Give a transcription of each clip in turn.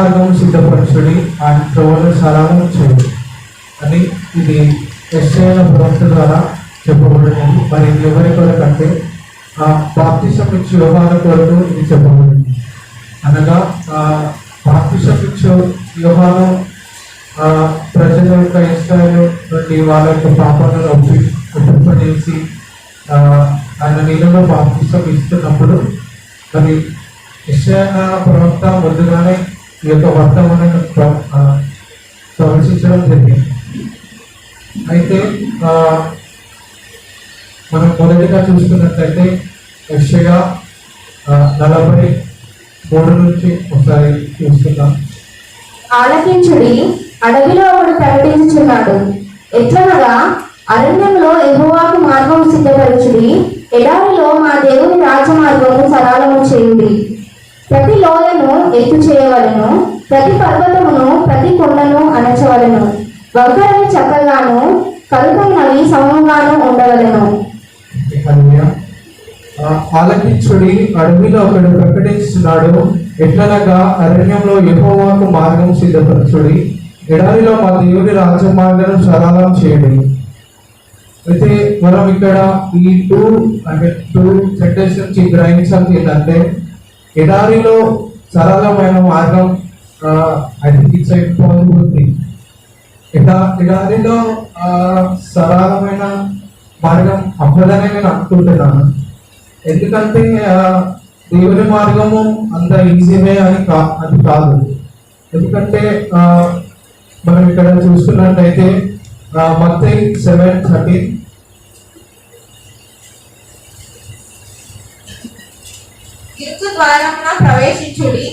మార్గం సిద్ధపరచుడి ఆయన త్రోవను సరళం చేయండి. అని ఇది ఎస్ఐల ప్రవక్త ద్వారా చెప్పబడినది మరి ఇది కొరకు అంటే ఆ బాప్తిసం ఇచ్చి వ్యవహార కొరకు ఇది చెప్పబడింది అనగా ఆ బాప్తిసం ఇచ్చే వ్యవహారం ప్రజల యొక్క ఇష్టాలు నుండి వాళ్ళ యొక్క పాపాలను ఒప్పి ఒప్పింపజేసి ఆయన నీళ్ళలో బాప్తిసం ఇస్తున్నప్పుడు మరి ఇష్టాయన ప్రవక్త ముందుగానే ఈ యొక్క వర్తమానం ప్రవేశించడం జరిగింది. అయితే మనం మొదటిగా చూసుకున్నట్లయితే యక్షగా నలభై మూడు నుంచి ఒకసారి చూస్తున్నాం. ఆలకించుడి అడవిలో ఒకడు ప్రకటించుచున్నాడు. ఎట్లనగా అరణ్యంలో ఎగువాకు మార్గం సిద్ధపరచుడి ఎడారిలో మా దేవుని రాజమార్గము సరళము చేయుడి. ప్రతి లోయను ఎత్తు చేయవలను ప్రతి పర్వతమును ప్రతి కొండను అణచవలను. వంకరని చక్కగాను కలుపైనవి సమముగాను ఉండవలను. ఆలకించుడి అడవిలో ఒకడు ప్రకటిస్తున్నాడు ఎట్లనగా అరణ్యంలో యెహోవాకు మార్గం సిద్ధపరచుడి. ఎడారిలో మా దేవుడి రాజమార్గం సరళం చేయడి. అయితే మనం ఇక్కడ ఈ టూ అంటే టూ సెంటెన్స్ నుంచి గ్రహించాల్సి ఏంటంటే ఎడారిలో సరళమైన మార్గం ఐ థింక్ ఇట్స్ పాసిబిలిటీ ఎడా ఎడారిలో సరళమైన మార్గం అవ్వదని నేను అనుకుంటున్నాను. ఎందుకంటే దేవుని మార్గము అంత ఈజీనే అని కా అది కాదు. ఎందుకంటే మనం ఇక్కడ చూసుకున్నట్టయితే మత్తయి సెవెన్ థర్టీన్ ఇరుకు ద్వారమున ప్రవేశించుడి.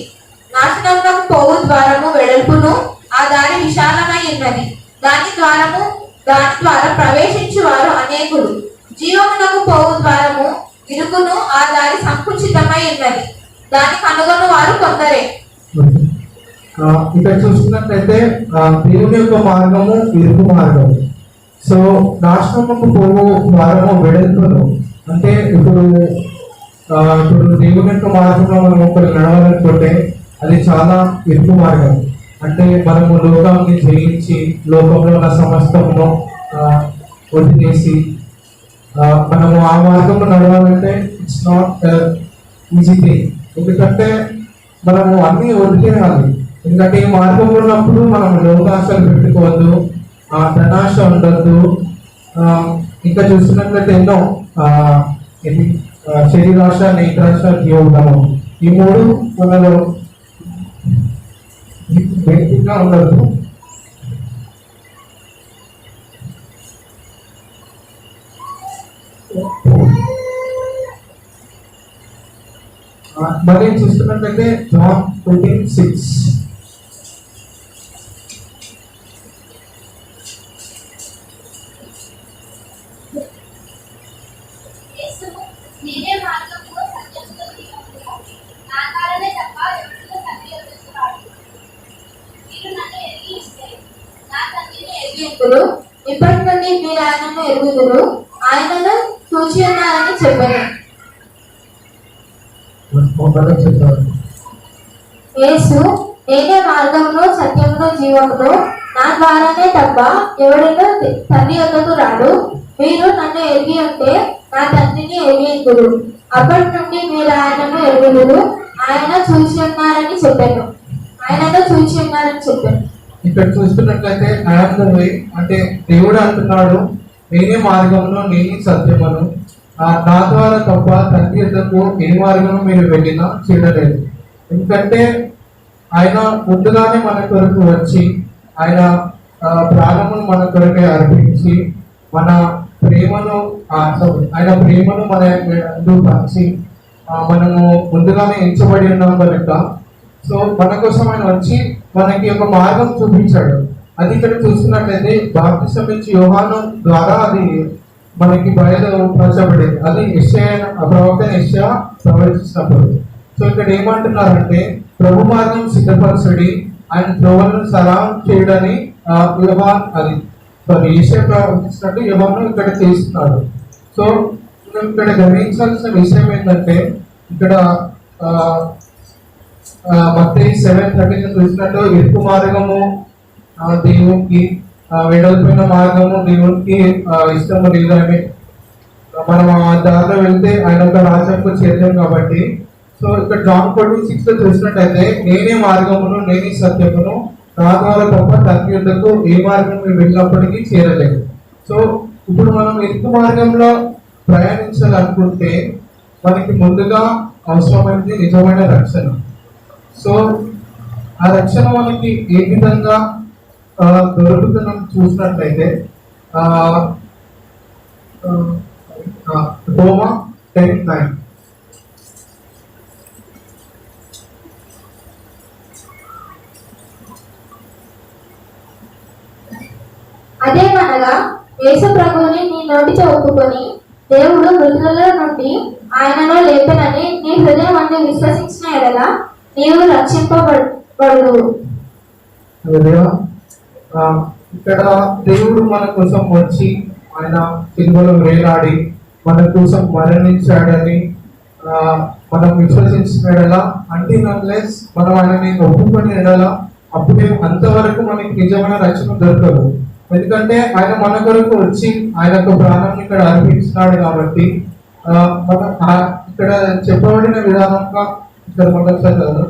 నాశనమునకు పోవు ద్వారము వెడల్పును ఆ దారి విశాలమై ఉన్నది. దాని ద్వారము దాని ద్వారా ప్రవేశించు వారు అనేకులు. జీవమునకు పోవు ద్వారము ఇరుకును ఆ దారి సంకుచితమై ఉన్నది. దాని కనుగొను వారు కొందరే ఇక్కడ చూసుకున్నట్లయితే దేవుని యొక్క మార్గము ఇరుకు మార్గము. సో నాశనముకు పోవు ద్వారము వెడల్పును. అంటే ఇప్పుడు ఇప్పుడు దేవుని మార్గంలో మనం ఒకరు నడవాలనుకుంటే అది చాలా ఎక్కువ మార్గం. అంటే మనము లోకాన్ని జయించి లోకంలో ఉన్న సమస్తమును వదిలేసి మనము ఆ మార్గంలో నడవాలంటే ఇట్స్ నాట్ ఈజీ థింగ్ ఎందుకంటే మనము అన్నీ వదిలేయాలి. ఎందుకంటే ఈ మార్గం ఉన్నప్పుడు మనం లోకాశలు పెట్టుకోవద్దు ఆ ధనాశ ఉండద్దు. ఇంకా చూసినట్లయితే ఎన్నో శరీరాశ నేత్రాశ జీవోగమం ఈ మూడు మనలో బేసిక్గా ఉండదు ఆ, మరి చూస్తున్నట్లయితే జాబ్ ఫోర్టీన్ సిక్స్ యేసును నేనే మార్గము సత్యమును జీవమును. నా ద్వారానే తప్ప ఎవరిలో తండ్రి యొద్దకు రాడు. మీరు నన్ను ఎరిగి ఉంటే, నా తండ్రిని ఎరిగి ఇప్పుడు ఇప్పటి నుండి మీరు ఆయనను ఎరుగుదురు ఆయనను చూచి ఉన్నారని చెప్పారు ఒకరు చెప్పారు యేసు నేనే మార్గమును సత్యమును జీవమును నా ద్వారానే తప్ప ఎవరిలో తండ్రి యొద్దకు రాడు మీరు నన్ను ఎరిగి ఉంటే నా తండ్రిని ఎరిగిదురు అప్పటి నుండి మీరు ఆయనను ఎరుగుదురు ఆయన చూసి ఉన్నారని చెప్పాను ఆయనను చూసి ఉన్నారని చెప్పాను ఇక్కడ చూస్తున్నట్లయితే ఐఎమ్ ద వే అంటే దేవుడు అంటున్నాడు నేనే మార్గమును నేనే సత్యమును. నా ద్వారా తప్ప తండ్రి ఎద్దకు ఏ మార్గము మీరు వెళ్ళినా చూడలేదు. ఎందుకంటే ఆయన ముందుగానే మన కొరకు వచ్చి ఆయన ప్రాణమును మన కొరకే అర్పించి మన ప్రేమను ఆయన ప్రేమను మన ముందు పంచి మనము ముందుగానే ఎంచబడి ఉన్నాం కనుక. సో మన కోసం ఆయన వచ్చి మనకి ఒక మార్గం చూపించాడు. అది ఇక్కడ చూస్తున్నట్లయితే బాప్తిసం ఇచ్చి యోహాను ద్వారా అది మనకి బయలుపరచబడింది. అది యెషయా ప్రవక్త యెషయా ప్రవచించినప్పుడు. సో ఇక్కడ ఏమంటున్నారంటే ప్రభు మార్గం సిద్ధపరచడి. ఆయన త్రోవలను సలాం చేయడని ఆ, అది సారీ ఏషియా ప్రవర్తిస్తున్నట్టు యువను ఇక్కడ చేస్తున్నాడు. సో ఇక్కడ గమనించాల్సిన విషయం ఏంటంటే ఇక్కడ మత్తి సెవెన్ థర్టీన్ చూసినట్టు ఇరుకు మార్గము దేవునికి వెడల్పోయిన మార్గము దేవునికి ఇష్టము లేదు అని మనం ఆ దారిలో వెళ్తే ఆయన ఒక రాజ్యంకు చేద్దాం కాబట్టి. సో ఇక్కడ జాన్ ట్వంటీ సిక్స్లో చూసినట్టయితే నేనే మార్గమును నేనే సత్యమును నా ద్వారా తప్ప తండ్రి ఏ మార్గం మీరు వెళ్ళినప్పటికీ చేరలేదు. సో ఇప్పుడు మనం ఎక్కువ మార్గంలో ప్రయాణించాలనుకుంటే మనకి ముందుగా అవసరమైనది నిజమైన రక్షణ. సో ఆ రక్షణ మనకి ఏ విధంగా ఆ, దొరుకుతుందని చూసినట్లయితే ఆ, రోమా టెన్ నైన్. అదేమనగా యేసు ప్రభువుని నీ నోటితో ఒప్పుకొని దేవుడు మృతులలో నుండి ఆయనలో లేపనని నీ హృదయం అందు విశ్వసించిన ఎడలా నీవు రక్షింపబడు ఇక్కడ దేవుడు మన కోసం వచ్చి ఆయన సిల్వలో వేలాడి మన కోసం మరణించాడని మనం విశ్వసించిన ఎడల అంటే అన్లెస్ మనం ఆయనని ఒప్పుకొని ఎడలా అప్పుడే అంతవరకు మనకి నిజమైన రక్షణ దొరకదు. ఎందుకంటే ఆయన మన కొరకు వచ్చి ఆయన యొక్క ప్రాణాన్ని ఇక్కడ అర్పించినాడు కాబట్టి మన ఇక్కడ చెప్పబడిన విధానంగా ఇక్కడ మొదటిసారి చదువు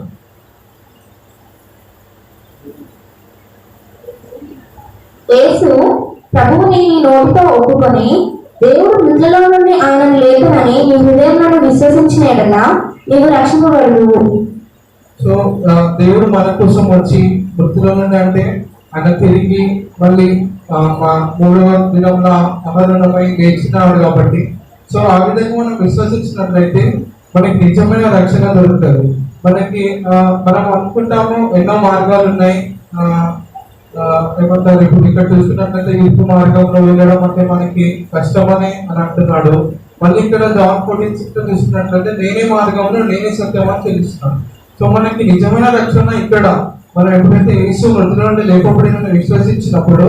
యేసు ప్రభువుని నీ నోటితో ఒప్పుకొని దేవుడు మృతులలో నుండి ఆయనను లేపనని నీ హృదయంలో విశ్వసించిన ఎడల నీవు రక్షింపబడు సో దేవుడు మన కోసం వచ్చి మృతుల నుండి అంటే ఆయన తిరిగి మళ్ళీ మా మూడవ దినంలో అమరణమై లేచినాడు కాబట్టి సో ఆ విధంగా మనం విశ్వసించినట్లయితే మనకి నిజమైన రక్షణ దొరుకుతుంది. మనకి మనం అనుకుంటాము ఎన్నో మార్గాలు ఉన్నాయి ఏమంటారు ఇప్పుడు ఇక్కడ చూసుకున్నట్లయితే ఇరుకు మార్గంలో వెళ్ళడం అంటే మనకి కష్టమని అని అంటున్నాడు. మళ్ళీ ఇక్కడ జాన్ ఫోర్టీన్ చూసుకున్నట్లయితే చూసినట్లయితే నేనే మార్గంలో నేనే సత్యం అని తెలుస్తున్నాను సో మనకి నిజమైన రక్షణ ఇక్కడ. మనం ఎప్పుడైతే యేసు మృతుల నుండి లేకపోవడం విశ్వసించినప్పుడు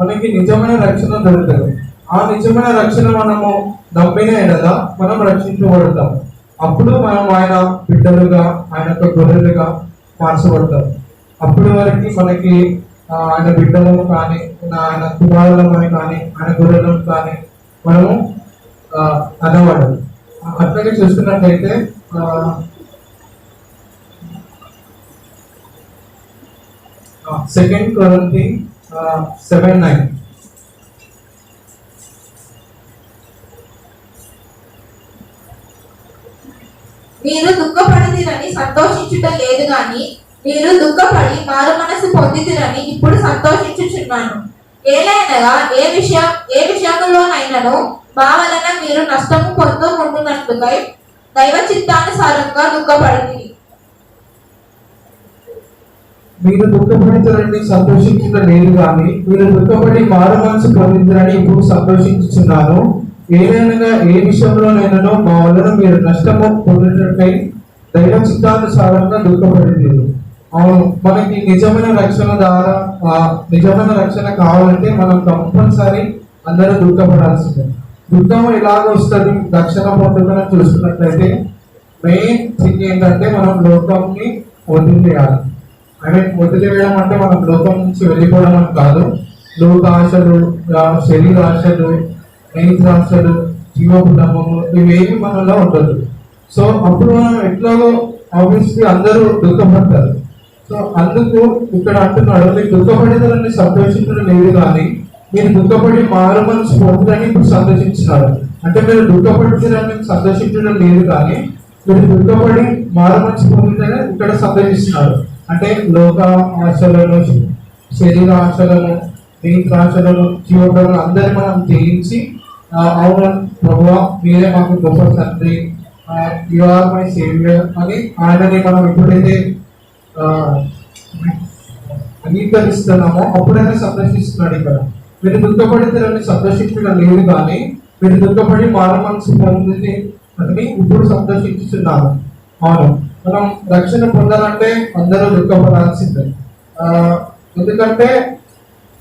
మనకి నిజమైన రక్షణ దొరుకుతుంది. ఆ నిజమైన రక్షణ మనము నమ్మిన ఎడలా మనం రక్షించబడతాం అప్పుడు మనం ఆయన బిడ్డలుగా ఆయన యొక్క గొర్రెలుగా మార్చబడతాం. అప్పటి వరకు మనకి ఆయన బిడ్డలను కానీ ఆయన కుమారులమని కానీ ఆయన గొర్రెలను కానీ మనము అనవాడు అట్లాగే చూసుకున్నట్లయితే సెకండ్ కొరంతి సెవెన్ నైన్ మీరు దుఃఖపడితిరని సంతోషించుట లేదు గాని మీరు దుఃఖపడి మారు మనసు పొందితిరని ఇప్పుడు సంతోషించుచున్నాను. ఏలైనగా ఏ విషయం ఏ విషయంలోనైనాను మా వలన మీరు నష్టము పొందకుంటున్నట్లుగా దైవ చిత్తానుసారంగా దుఃఖపడింది మీరు దుఃఖపడితారని సంతోషించడం లేదు కానీ మీరు దుఃఖపడి మారు మనసు పొందిందని ఇప్పుడు సంతోషించుచున్నాను. ఏదైనా ఏ విషయంలోనైనా మా వలన మీరు నష్టము పొందినట్లయి దైవ చిత్తానుసారంగా దుఃఖపడింది అవును మనకి నిజమైన రక్షణ ద్వారా నిజమైన రక్షణ కావాలంటే మనం కంపల్సరీ అందరూ దుఃఖపడాల్సిందే దుఃఖం ఎలాగ వస్తుంది రక్షణ పొందుకొని చూసుకున్నట్లయితే మెయిన్ థింగ్ ఏంటంటే మనం లోకంని వదిలేయాలి ఐ మీన్ వదిలేయడం అంటే మనం లోకం నుంచి వెళ్ళిపోవడం కాదు. లోక ఆశలు శరీర ఆశలు నేత్ర ఆశలు జీవపుటమము ఇవేమి మనలో ఉండదు. సో అప్పుడు మనం ఎట్లాగో ఆబ్వియస్లీ అందరూ దుఃఖపడతారు. సో అందుకు ఇక్కడ అంటున్నాడు మీరు దుఃఖపడేదాన్ని సంతోషించడం లేదు కానీ మీరు దుఃఖపడి మారు మనసు పొందని ఇప్పుడు సంతోషించినారు. అంటే మీరు దుఃఖపడుతున్నారని సంతోషించడం లేదు కానీ మీరు దుఃఖపడి మారు మనసు పొందితేనే ఇక్కడ సంతోషిస్తున్నారు అంటే లోక ఆశలను శరీర ఆశలను నేత్ర ఆశలను జీవోపలను అందరి మనం జయించి అవును ప్రభు మీరే మాకు గొప్ప తండ్రి. యు ఆర్ మై సేవియర్ అని ఆయనని మనం ఎప్పుడైతే అంగీకరిస్తున్నామో అప్పుడైనా సందర్శిస్తున్నాడు ఇక్కడ. మీరు దుఃఖపడితేనని సందర్శించడం లేదు కానీ మీరు దుఃఖపడి మార మనసు పొందింది అని ఇప్పుడు సందర్శించుతున్నారు అవును. మనం రక్షణ పొందాలంటే అందరూ దుఃఖపడాల్సిందే. ఎందుకంటే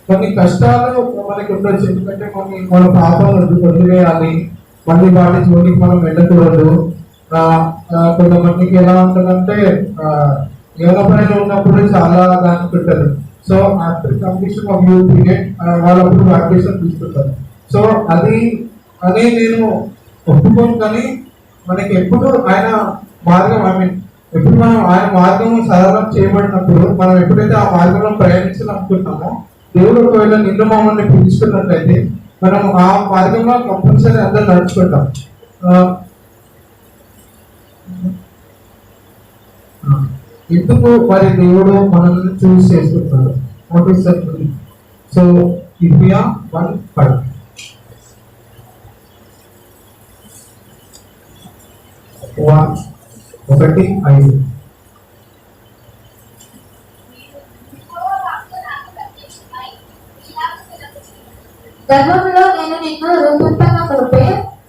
కొన్ని కష్టాలు మనకి ఉండొచ్చు. ఎందుకంటే కొన్ని మన పాపాలు వదిలేయాలి మళ్ళీ వాటి జోలికి మనం వెళ్ళకూడదు. కొంతమందికి ఎలా ఉంటుందంటే ఆ, యోగపైన ఉన్నప్పుడు చాలా అనుకుంటారు so after completion of you period వాళ్ళప్పుడు vacation తీసుకుంటారు. సో అది అది నేను ఒప్పుకోను కానీ మనకి ఎప్పుడు ఆయన మార్గం ఐ మీన్ ఎప్పుడు మనం ఆయన మార్గం సరళం చేయబడినప్పుడు మనం ఎప్పుడైతే ఆ మార్గంలో ప్రయాణించాలనుకుంటామో దేవుడు ఒకవేళ నిన్ను మమ్మల్ని పిలుచుకున్నట్లయితే మనం ఆ మార్గంలో కంపల్సరీ అందరూ నడుచుకుంటాం. ఎందుకు మరి దేవుడు మనల్ని చూస్ చేసుకుంటాడు వాట్ ఈస్ దట్ సో ఇర్మియా వన్ ఫైవ్ ఒకటి ఐదు. గర్భంలో నేను నిన్ను రూపింపక మునిపే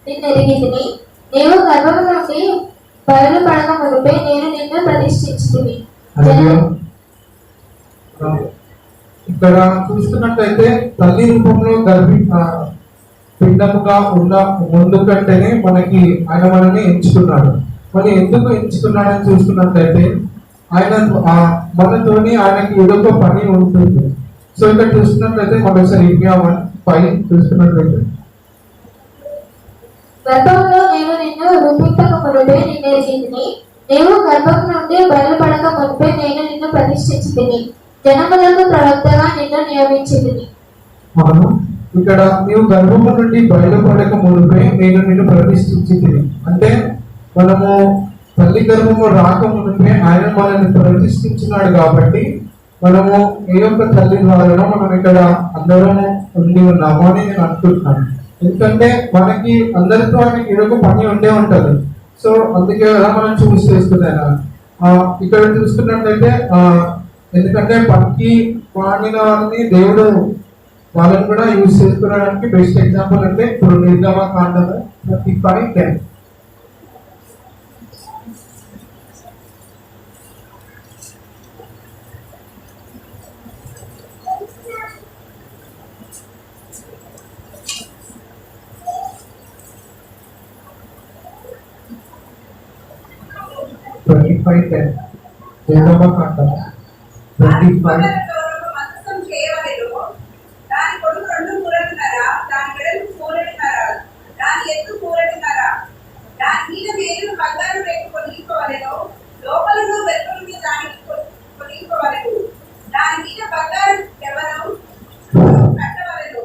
నిన్ను ఎరిగితిని. నీవు గర్భం నుండి బయలుపడక మునిపే నేను నిన్ను ప్రతిష్ఠించుకుని ఇక్కడ చూస్తున్నట్లయితే తల్లి రూపంలో గర్భి పిండముగా ఉన్న ముందు కంటేనే మనకి ఆయన మనల్ని ఎంచుకున్నాడు. మరి ఎందుకు ఎంచుకున్నాడని చూసుకున్నట్లయితే ఆయన మనతోని ఆయనకి ఏదో పని ఉంటుంది. సో ఇక్కడ చూస్తున్నట్లయితే మరొకసారి ఇండియా వన్ ఫైవ్ చూస్తున్నట్లయితే. గర్భంలో నేను నిన్ను రూపింపక మునిపే నిన్ను ఎరిగితిని నీవు గర్భం నుండి బయలుపడక మునిపే నేను నిన్ను ప్రతిష్ఠించితిని. జనములకు ప్రవక్తగా నిన్ను నియమించితిని. అవును. ఇక్కడ నీవు గర్భము నుండి బయలుపడక మునిపే నేను నిన్ను ప్రతిష్ఠించింది అంటే మనము తల్లి గర్భము రాక మునిపే ఆయన మనల్ని ప్రతిష్ఠించినాడు కాబట్టి మనము ఈ యొక్క తల్లి ద్వారా మనం ఇక్కడ అందరము ఉండి ఉన్నాము అని నేను అనుకుంటున్నాను. ఎందుకంటే మనకి అందరితో ఆయనకి ఏదో పని ఉండే ఉంటుంది. సో అందుకే కదా మనం చూస్ చేసుకున్నాను ఇక్కడ చూసుకున్నట్లయితే ఎందుకంటే పనికి వాడిన వారిని దేవుడు వాళ్ళని కూడా యూజ్ చేసుకోవడానికి బెస్ట్ ఎగ్జాంపుల్ అంటే ఇప్పుడు నిర్గమ కాండము థర్టీ ఫైవ్ టెన్ టెన్ నిర్గమ కాండము ట్వంటీ ఫైవ్. దాని పొడవు రెండు మూరడున్నర, దాని వెడల్పు మూరడున్నర, దాని ఎత్తు మూరడున్నర. దాని మీద వేలు బంగారు రేకు పొదిగింపవలెను. లోపలను వెలుపలను దానికి పొ- పొదిగింపవలెను. దాని మీద బంగారు ఎవరు కట్టవలెను.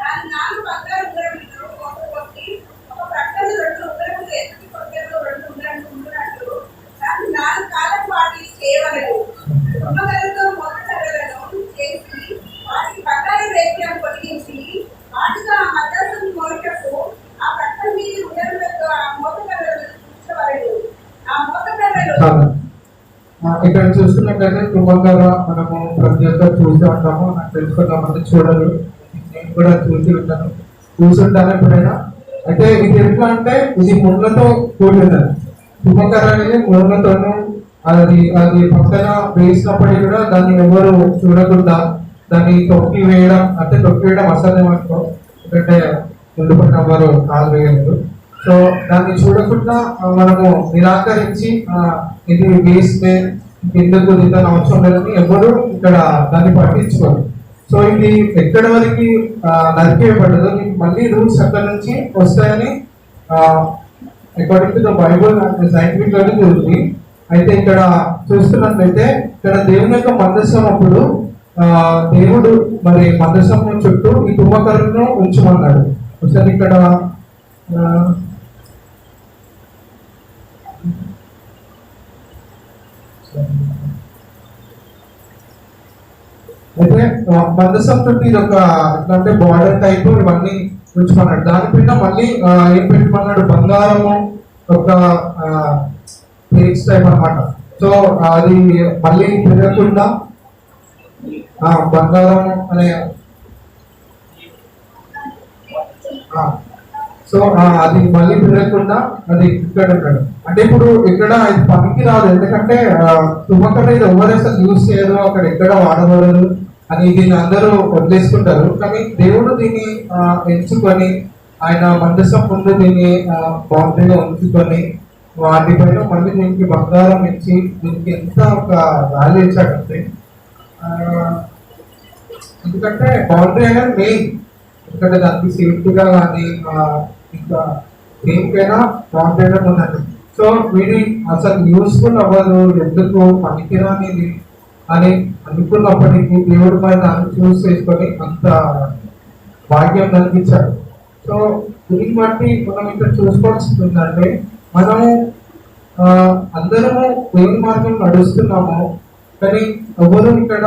దాని నాలుగు బంగారు ఉంగరములను ఒక కొట్టి, ఒక ప్రక్కన రెండు ఉంగరములు ఎత్తి కొట్టెలో రెండు ఉంగరములు ఉండునట్లు దాని నాలుగు కాలం వాటిని చేయవలెను. కుంభకలతో మోతకర్రలను చేసి వాటికి బంగారు రేకులను పొడిగించి వాటితో ఆ మద్రాసును మోయటకు ఆ ప్రక్కన మీద ఉంగరములతో ఆ మోతకర్రలను కూర్చోవలెను. ఆ మోతకర్రలు చాలా. ఆ, ఇక్కడ చూసుకున్నట్లయితే కుంభకర మనము ప్రతి ఒక్కరు చూసి ఉంటాము. నాకు తెలుసుకున్నామంటే చూడరు. నేను కూడా చూసి ఉంటాను. చూసుంటాను ఎప్పుడైనా. అయితే ఇది ఎట్లా అంటే ఇది ముళ్ళతో కూడినది. కుంభకర అనేది ముళ్ళతోనూ అది అది పక్కన వేసినప్పటికీ కూడా దాన్ని ఎవరు చూడకుండా దాన్ని తొక్కి వేయడం అంటే తొక్కి వేయడం అసలు అనుకో. ఎందుకంటే ముందు పట్టిన వారు కాలు వేయలేదు. సో దాన్ని చూడకుండా మనము నిరాకరించి ఇది వేస్తే ఎందుకు ఇతను అవసరం లేదని ఎవరు ఇక్కడ దాన్ని పట్టించుకోరు. సో ఇది ఎక్కడ వరకు నరికేయబడదు మీకు మళ్ళీ రూల్స్ అక్కడ నుంచి వస్తాయని according to the Bible scientific గానే జరుగుతుంది. అయితే ఇక్కడ చూస్తున్నట్లయితే ఇక్కడ దేవుని యొక్క మందసం అప్పుడు దేవుడు మరి మందసం చుట్టూ ఈ కుంభకరణను ఉంచమన్నాడు. ఒకసారి ఇక్కడ ఆ, అయితే ఆ, మందసం ఇది ఒక ఎట్లా అంటే బార్డర్ టైప్ ఇవన్నీ ఉంచుకున్నాడు. దానిపైన మళ్ళీ ఏం పెట్టుకున్నాడు? బంగారము ఒక ప్లేట్స్ టైప్ అనమాట సో అది మళ్ళీ పెరగకుండా బంగారం అనే సో అది మళ్ళీ పెరగకుండా అది ఇక్కడ ఉంటాడు అంటే ఇప్పుడు ఇక్కడ ఇది పనికి రాదు ఎందుకంటే తుమ్మకడ ఇది ఎవరు అసలు యూజ్ చేయరు అక్కడ ఎక్కడ వాడబడరు అని దీన్ని అందరూ వదిలేసుకుంటారు. కానీ దేవుడు దీన్ని ఎంచుకొని ఆయన మందసం ముందు దీన్ని బౌండరీగా ఉంచుకొని వాటిపైన మళ్ళీ దీనికి బంగారం ఇచ్చి దీనికి ఎంత ఒక వాల్యూ ఇచ్చాడంటే ఎందుకంటే బౌండరీ అనేది మెయిన్ ఎందుకంటే దానికి సేఫ్టీగా కానీ ఇంకా దేనికైనా బౌండరీ అనేది ఉందండి సో వీడి అసలు యూస్ఫుల్ అవ్వదు ఎందుకు పనికిరానిది అని అనుకున్నప్పటికీ దేవుడి పైన చూస్ చేసుకొని అంత భాగ్యం కల్పించాడు సో దీన్ని బట్టి మనం ఇక్కడ చూసుకోవాల్సింది ఏంటంటే మనము అందరము దేవుని మార్గం నడుస్తున్నాము కానీ ఎవరు ఇక్కడ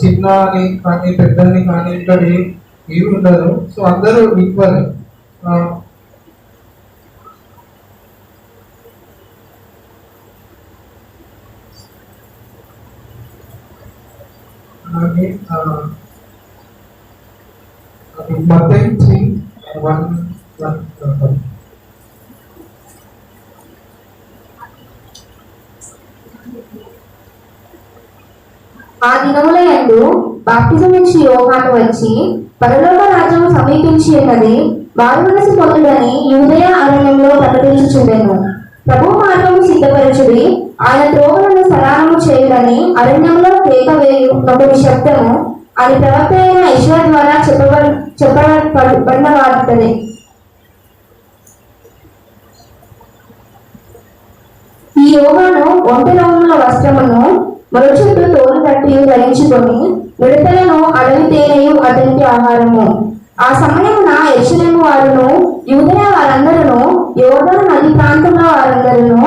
చిన్న అని కానీ పెద్దని కానీ ఇక్కడ మీరు ఏమి సో అందరూ ఈక్వల్ అలాగే ఆ, అది వన్ వన్. ఆ దినముల యందు బాప్తిజం ఇచ్చి యోహాను వచ్చి పరలోక రాజ్యం సమీపించి ఉన్నది వారు మనసు పొందుడని యూదయ అరణ్యంలో ప్రకటించుచుండెను. ప్రభు మార్గము సిద్ధపరచుడి ఆయన ద్రోహలను సరాలము చేయుడని అరణ్యంలో కేక వేయు ఒక శబ్దము అది ప్రవక్త అయిన ఈశ్వర్ ద్వారా చెప్పబ చెప్పబడిన ఈ యోగాను ఒంటి రంగుల వస్త్రమును మొలచుట్టు తోలు కట్టి ధరించుకొని మిడతలను అడవి తేనెయు అతనికి ఆహారము. ఆ సమయమున యక్షలేము వారును యూదయ వారందరూ యోర్దాను నది ప్రాంతంలో వారందరూ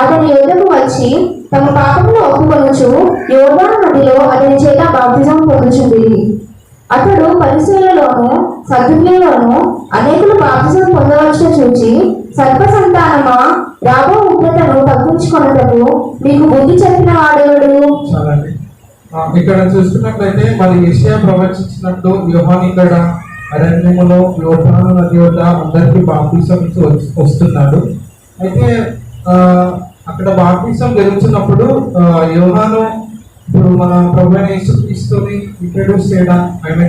అతని యొద్దకు వచ్చి తమ పాపమును ఒప్పుకొనుచు యోర్దాను నదిలో అతని చేత బాప్తిజం పొందుచుంది అతడు పరిశీలలోను సద్దులోను అనేకులు బాప్తిజం పొందవచ్చు చూచి సర్ప సంతానమా రాబో ఉగ్రతను తగ్గించుకొనుటకు మీకు బుద్ధి చెప్పిన వాడేవుడు? ఇక్కడ చూసుకున్నట్లయితే మరి ఏషియా ప్రవచించినట్టు వ్యూహాన్ ఇక్కడ అరణ్యములో యోహాను నది వద్ద అందరికీ బాప్తీసం వస్తున్నాడు. అయితే అక్కడ బాప్తీసం జరుగుతున్నప్పుడు యోహాను ఇప్పుడు మన ప్రభు అయిన యేసుక్రీస్తుని ఇంట్రడ్యూస్ చేయడం ఆయన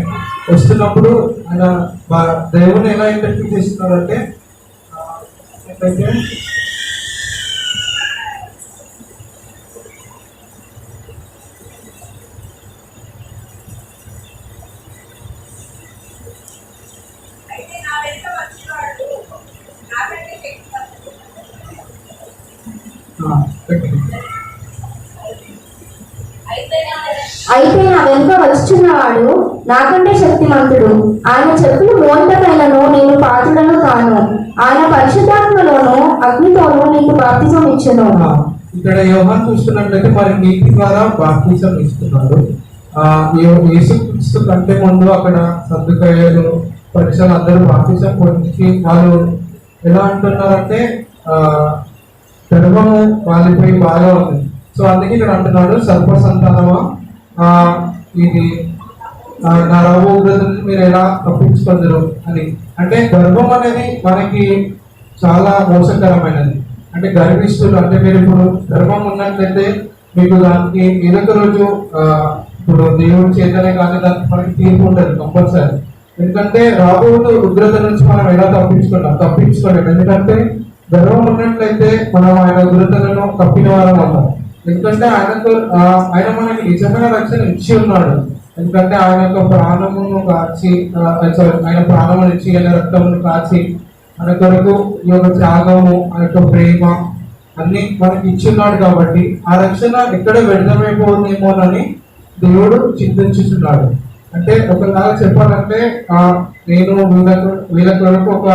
వస్తున్నప్పుడు ఆయన బా- దేవుని ఎలా ఇంటర్వ్యూ చేస్తున్నాడంటే ఆ, ఏంటంటే అయితే నా వెంట వచ్చినవాడు నాకంటే శక్తివంతుడు. ఆ, పెట్టండి. అయితే నా వెనుక వచ్చుచున్నవాడు నాకంటే శక్తిమంతుడు. ఆయన చెప్పులు మోంటమైనను నేను పాత్రుడను కాను. ఆయన పరిశుద్ధాత్మలోను అగ్నితోను నీకు బాప్తిజం ఇచ్చును. ఇక్కడ యోహాన్ చూస్తున్నట్లయితే మరి నీటి ద్వారా బాప్తిజం ఇస్తున్నారు. యేసుక్రీస్తు కంటే ముందు అక్కడ సర్దుకాయలు పరీక్షలు అందరూ బాప్తిజం పొందించి వాళ్ళు ఎలా అంటున్నారంటే గర్భము వాళ్ళపై బాగా ఉంది. సో అందుకే ఇక్కడ అంటున్నాడు సర్ప సంతానమా ఇది నా రాబో ఉగ్రతని మీరు ఎలా తప్పించుకుందరు అని. అంటే గర్భం అనేది మనకి చాలా మోసకరమైనది. అంటే గర్విస్తులు అంటే మీరు ఇప్పుడు గర్భం ఉన్నట్లయితే మీకు దానికి ఏదొక రోజు ఇప్పుడు దేవుడి చేతనే కానీ దానికి మనకి తీర్పు ఉండదు కంపల్సరీ. ఎందుకంటే రాబోతు ఉగ్రత నుంచి మనం ఎలా తప్పించుకుంటాం తప్పించుకోలేదు ఎందుకంటే గర్వం ఉన్నట్లయితే మనం ఆయన ఉగ్రతలను తప్పిన వారం అవుతాం. ఎందుకంటే ఆయనతో ఆయన మనకి నిజమైన రక్షణ ఇచ్చి ఉన్నాడు. ఎందుకంటే ఆయన యొక్క ప్రాణమును కాచి ఆయన ప్రాణమును ఇచ్చి ఆయన రక్తమును కాచి మన కొరకు ఈ యొక్క త్యాగము ఆ యొక్క ప్రేమ అన్ని మనకి ఇచ్చున్నాడు కాబట్టి ఆ రక్షణ ఎక్కడ వ్యర్థమైపోతుందేమోనని దేవుడు చింతించుతున్నాడు అంటే ఒకలాగా చెప్పాలంటే ఆ నేను వీళ్ళ వీళ్ళ కొరకు ఒక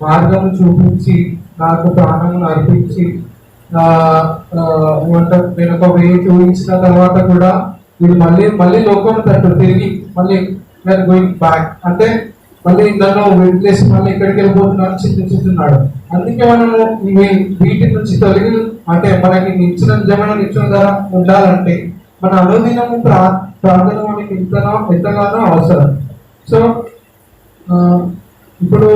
మార్గం చూపించి నాకు ప్రాణమును అర్పించి నేను ఒక వెయ్యి చూపించిన తర్వాత కూడా వీళ్ళు మళ్ళీ మళ్ళీ లోకం తట్టు తిరిగి మళ్ళీ గోయింగ్ బ్యాక్ అంటే మళ్ళీ నన్ను వదిలేసి మళ్ళీ ఎక్కడికి వెళ్ళిపోతున్నాను చింతించుతున్నాడు అందుకే మనము ఇవి వీటి నుంచి తొలగి అంటే మనకి నిచ్చిన నిజమైన నిచ్చిన ధర ఉండాలంటే మన అనుదినము ప్రా ప్రార్థన మనకి ఎంతనో ఎంతగానో అవసరం. సో ఇప్పుడు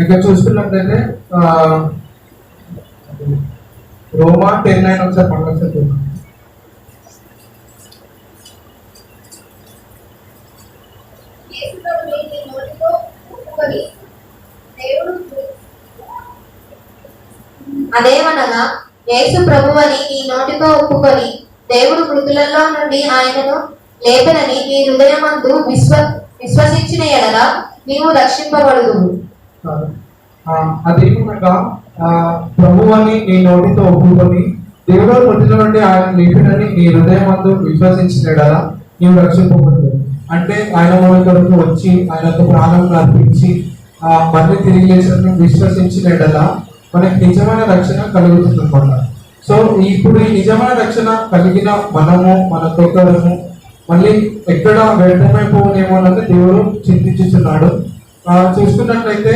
ఇక్కడ చూసుకున్నట్లయితే రోమా టెన్ నైన్ ఒకసారి పండుగ చదువుతాం అదేమనగా యేసు ప్రభు అని నీ నోటితో ఒప్పుకొని దేవుడు మృతులలో నుండి ఆయనను లేపనని నీ హృదయమందు విశ్వ విశ్వసించిన ఎడల నీవు రక్షింపబడుదువు. అదేవిధంగా ప్రభు అని నీ నోటితో ఒప్పుకొని దేవుడు మృతుల నుండి ఆయన లేపిడని నీ హృదయం అందు విశ్వసించినడలా నీవు రక్షింపబడదు అంటే ఆయన మన కొరకు వచ్చి ఆయనకు ప్రాణం అర్పించి ఆ, మళ్ళీ తిరిగి లేచిన విశ్వసించినడలా మనకి నిజమైన రక్షణ కలుగుతుంది అనమాట. సో ఇప్పుడు ఈ నిజమైన రక్షణ కలిగిన మనము మన కొక్కరము మళ్ళీ ఎక్కడ వ్యర్థమైపోనేమో అన్నది దేవుడు చింతించుతున్నాడు చూసుకున్నట్లయితే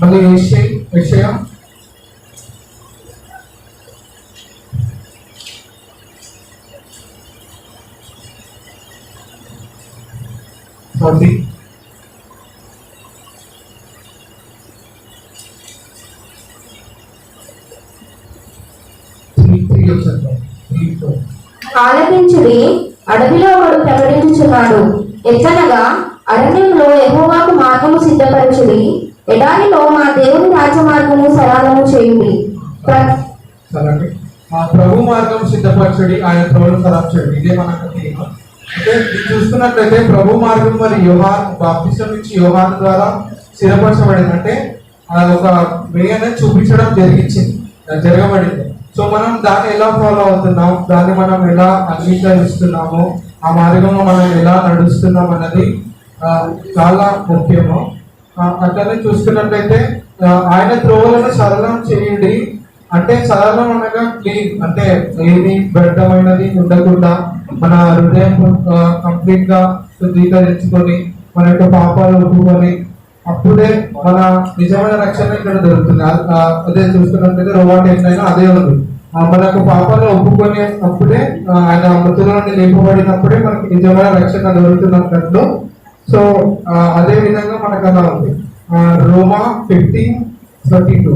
మళ్ళీ విషయ విషయం ఫార్టీ. ఆలకించుడి అడవిలో ఒకడు ప్రకటించుచున్నాడు. ఎట్లనగా అరణ్యంలో ఎహోవాకు మార్గము సిద్ధపరచుడి ఎడారిలో మా దేవుని రాజ్య మార్గము సరళము చేయుడి ప్రభు మార్గం సిద్ధపరచడి ఆయన త్రోవను సరాచండి ఇదే మనకు అంటే చూస్తున్నట్లయితే చూసుకున్నట్లయితే ప్రభు మార్గం మరి యోహాన్ బాప్తిసం నుంచి యోహాన్ ద్వారా స్థిరపరచబడింది. అంటే అది ఒక వే అనేది చూపించడం జరిగించింది. జరగబడింది. సో మనం దాన్ని ఎలా ఫాలో అవుతున్నాం? దాన్ని మనం ఎలా అంగీకరిస్తున్నాము? ఆ మార్గంలో మనం ఎలా నడుస్తున్నాం అన్నది చాలా ముఖ్యము. అట్లనే చూసుకున్నట్లయితే ఆయన త్రోవలను సరళం చేయండి. అంటే సరళం అనగా క్లీన్ అంటే ఏది వ్యర్థమైనది ఉండకుండా మన హృదయం కంప్లీట్గా శుద్ధీకరించుకొని మన యొక్క పాపాలు ఒప్పుకొని అప్పుడే మన నిజమైన రక్షణ ఇక్కడ దొరుకుతుంది. అదే చూసుకున్నట్లయితే రోబోట్ ఏంటైనా అదే ఉంది. మనకు మన యొక్క పాపాలు ఒప్పుకొని అప్పుడే ఆయన మృతుల లేపబడినప్పుడే మనకి నిజమైన రక్షణ దొరుకుతున్నట్లు సో అదే విధంగా మనకు అలా ఉంది. రోమా fifteen thirty two.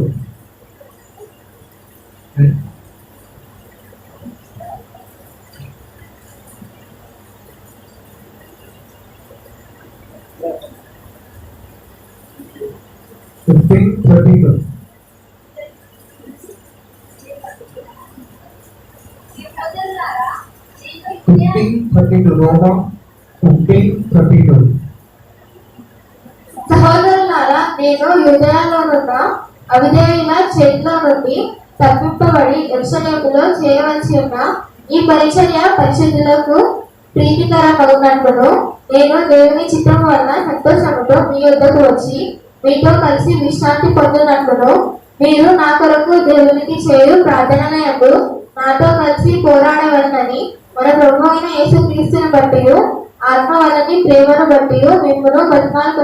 Fifteen thirty two. అవిధేయుల చేతిలో నుండి తప్పింపబడి ఎరుసలేములో చేయవలసి ఉన్న ఈ పరిచర్య పరిశుద్ధులకు ప్రీతికరమగునట్లును. నేను దేవుని చిత్తం వలన సంతోషముతో మీ యొద్దకు వచ్చి మీతో కలిసి విశ్రాంతి పొందినట్లును. మీరు నా కొరకు దేవునికి చేయు ప్రార్థనలయందు నాతో కలిసి పోరాడవలనని మన ప్రభు అయిన యేసుక్రీస్తుని బట్టి ఆత్మ వలని ప్రేమను బట్టి మిమ్మల్ని బతిమాలు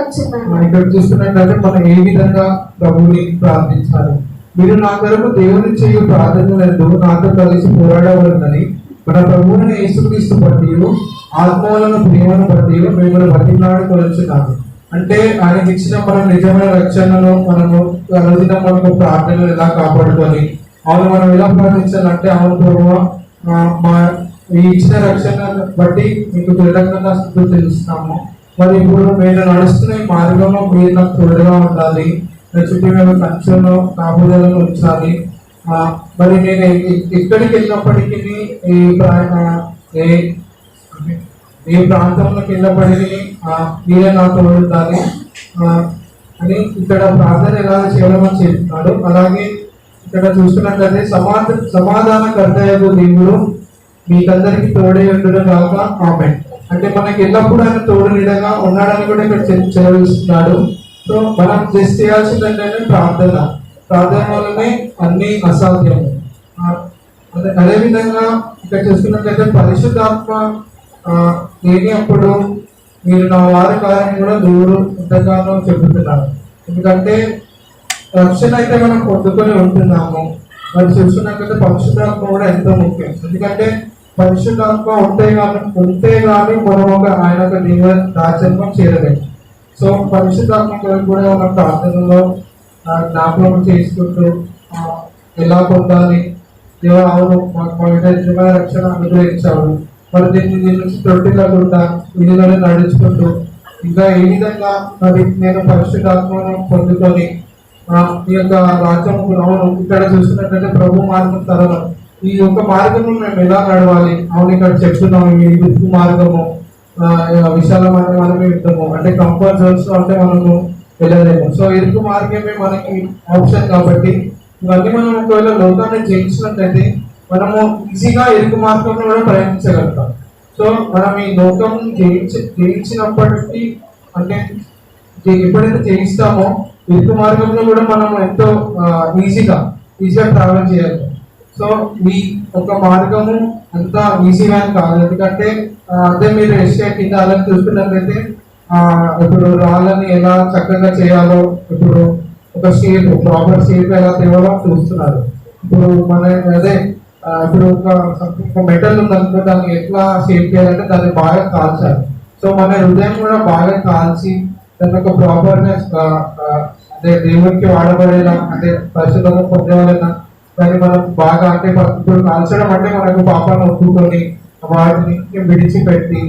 ఇక్కడ చూస్తున్నట్లయితే మనం ఏ విధంగా ప్రభుని ప్రార్థించాలి? మీరు నా కొరకు దేవుని చేయు ప్రార్థనలందు నాతో కలిసి పోరాడవలనని మన ప్రభువుని యేసుక్రీస్తు బట్టి ఆత్మలను ప్రేమను బట్టి మిమ్మల్ని బతిమలాడి కొలుచున్నాను అంటే ఆయనకి ఇచ్చిన మనం నిజమైన రక్షణను మనము అనుదినం మనకు ప్రార్థనలు ఎలా కాపాడుకొని అవును మనం ఎలా ప్రార్థించాలంటే అవును ప్రభు మా ఈ ఇచ్చిన రక్షణ బట్టి మీకు కృతజ్ఞత స్థుతులు తెలుస్తున్నాము మరి ఇప్పుడు మీరు నడుస్తున్న ఈ మార్గంలో మీరు నాకు తోడుగా ఉండాలి. నా చుట్టూ మేము కంచెను కాపుదలను ఉంచాలి మరి నేను ఎక్కడికి వెళ్ళినప్పటికీ ఈ ప్రా- ఏ ప్రాంతంలోకి వెళ్ళినప్పటికీ మీరే నా తోడు ఉండాలి. అని ఇక్కడ ప్రార్థన ఎలా చేయమని చెప్తున్నాడు. అలాగే ఇక్కడ చూసుకున్నట్లయితే సమాధ సమాధానకర్తయ్యకు దేవుడు మీకందరికి తోడే ఉండడం కాక ఆమె అంటే మనకి ఎల్లప్పుడూ ఆయన తోడు నీడగా ఉన్నాడని కూడా ఇక్కడ చె- సో మనం జస్ట్ చేయాల్సింది ఏంటంటే ప్రార్థన. ప్రార్థన వల్లనే అన్ని అసాధ్యము. అదే విధంగా ఇక్కడ చూసుకున్నట్లయితే పరిశుద్ధాత్మ లేని అప్పుడు మీరు నా వారి కార్యం కూడా దేవుడు ఎంతగానో చెబుతున్నారు. ఎందుకంటే రక్షణ అయితే మనం పొందుకొని ఉంటున్నాము. మరి చూసుకున్నట్లయితే పరిశుద్ధాత్మ కూడా ఎంతో ముఖ్యం. ఎందుకంటే పరిశుద్ధాత్మ ఉంటే కానీ ఉంటే కానీ మనం ఒక ఆయన ఒక దీవ రాజ్యంలో చేరలేము సో పరిశుద్ధాత్మ కొరకు కూడా మన ప్రార్థనలో జ్ఞాపకం చేసుకుంటూ ఎలా పొందాలి? దేవ అవును మాకు మా రక్షణ అనుగ్రహించావు. మరి దీన్ని దీని నుంచి తొట్టిల్లకుండా వీధిలోనే నడుచుకుంటూ ఇంకా ఏ విధంగా మరి నేను పరిశుద్ధాత్మను పొందుకొని ఈ యొక్క రాజ్యం అవును ఇక్కడ చూసినట్లయితే ప్రభు మార్గం తరలం ఈ యొక్క మార్గంలో మేము ఎలా నడవాలి? అవును ఇక్కడ చెప్తున్నాము ఈ గుర్తు మార్గము విశాలమైన మనమే యుద్ధము అంటే కంఫర్ట్ జోన్స్ అంటే మనము వెళ్ళలేము. సో ఇరుకు మార్గమే మనకి ఆప్షన్ కాబట్టి ఇవన్నీ మనం ఒకవేళ లోకాన్ని జయించినట్లయితే మనము ఈజీగా ఇరుకు మార్గంలో కూడా ప్రయాణించగలుగుతాం. సో మనం ఈ లోకం జయించి జయించినప్పటికీ అంటే ఎప్పుడైతే జయిస్తామో ఇరుకు మార్గంలో కూడా మనం ఎంతో ఈజీగా ఈజీగా ట్రావెల్ చేయాలి. సో మీ ఒక మార్గము అంత ఈజీగా వ్యాన్ కాదు. ఎందుకంటే అదే మీరు ఎస్ఏ కింద అలా చూస్తున్నట్లయితే ఇప్పుడు రాళ్ళని ఎలా చక్కగా చేయాలో ఇప్పుడు ఒక షేప్ ప్రాపర్ షేప్ ఎలా తేవాలో చూస్తున్నారు. ఇప్పుడు మన అదే ఇప్పుడు ఒక ఒక మెటల్ ఉందనుకో దాన్ని ఎట్లా షేప్ చేయాలంటే దాన్ని బాగా కాల్చాలి. సో మన హృదయం కూడా బాగా కాల్చి దాన్ని ఒక ప్రాపర్నెస్ అంటే దేవుడికి వాడబడేలా అంటే పరిశుభ్రత పొందేవాళ్ళైనా దాన్ని మనం బాగా అంటే ఇప్పుడు కాల్చడం అంటే మనకు పాపాన్ని ఒప్పుకొని వాటిని విడిచిపెట్టి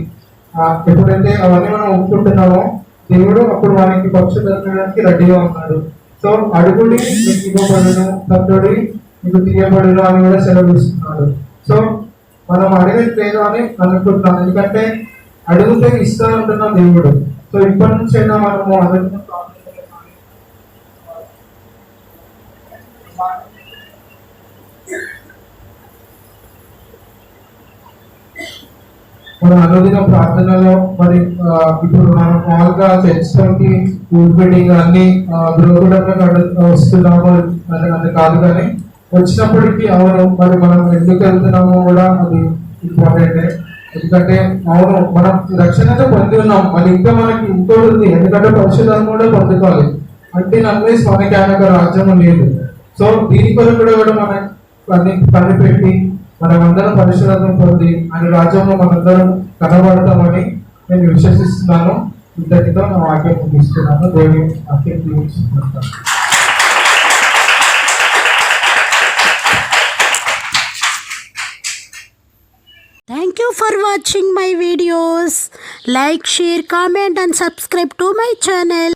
ఎప్పుడైతే అవన్నీ మనం ఒప్పుకుంటున్నామో దేవుడు అప్పుడు మనకి పక్షులకి రెడీగా ఉన్నాడు. సో అడుగుడి మీకు ఇవ్వబడును తట్టుడి మీకు తీయబడును అని కూడా సెలవిస్తున్నాడు. సో మనం అడగట్లేదు అని అనుకుంటున్నాం. ఎందుకంటే అడిగితే ఇస్తానంటున్నాం దేవుడు. సో ఇప్పటి నుంచి అయినా మనము అడుగుతున్న. మన అనుదిన ప్రార్థనలో మరి ఇప్పుడు మనం మామూలుగా చర్చలోకి ఊపిడింగ్ అన్ని ద్రోగుడంగా వస్తున్నాము అని అది కాదు కానీ వచ్చినప్పటికీ అవును మరి మనం ఎందుకు వెళ్తున్నామో కూడా అది ఇంపార్టెంట్. ఎందుకంటే అవును మనం రక్షణ అయితే పొంది ఉన్నాం మరి ఇంకా మనకి ఇంకోటి ఉంది. ఎందుకంటే పరిశుధాన్ని కూడా పొందుకోవాలి. అంటే నమ్మేసి మనకి ఆయన రాజ్యం లేదు. సో దీని కొరకు కూడా మనం అన్ని పని కనిపెట్టి మనమందరం పరిశుభ్రతం పొంది ఆయన రాజ్యంలో మనందరం కనబడతామని నేను విశ్వసిస్తున్నాను ఇంతటితో నా వాక్యం ముగిస్తున్నాను దేవుని వాక్యం దీవించుకుంటాను Thank you for watching my videos. Like, share, comment and subscribe to my channel.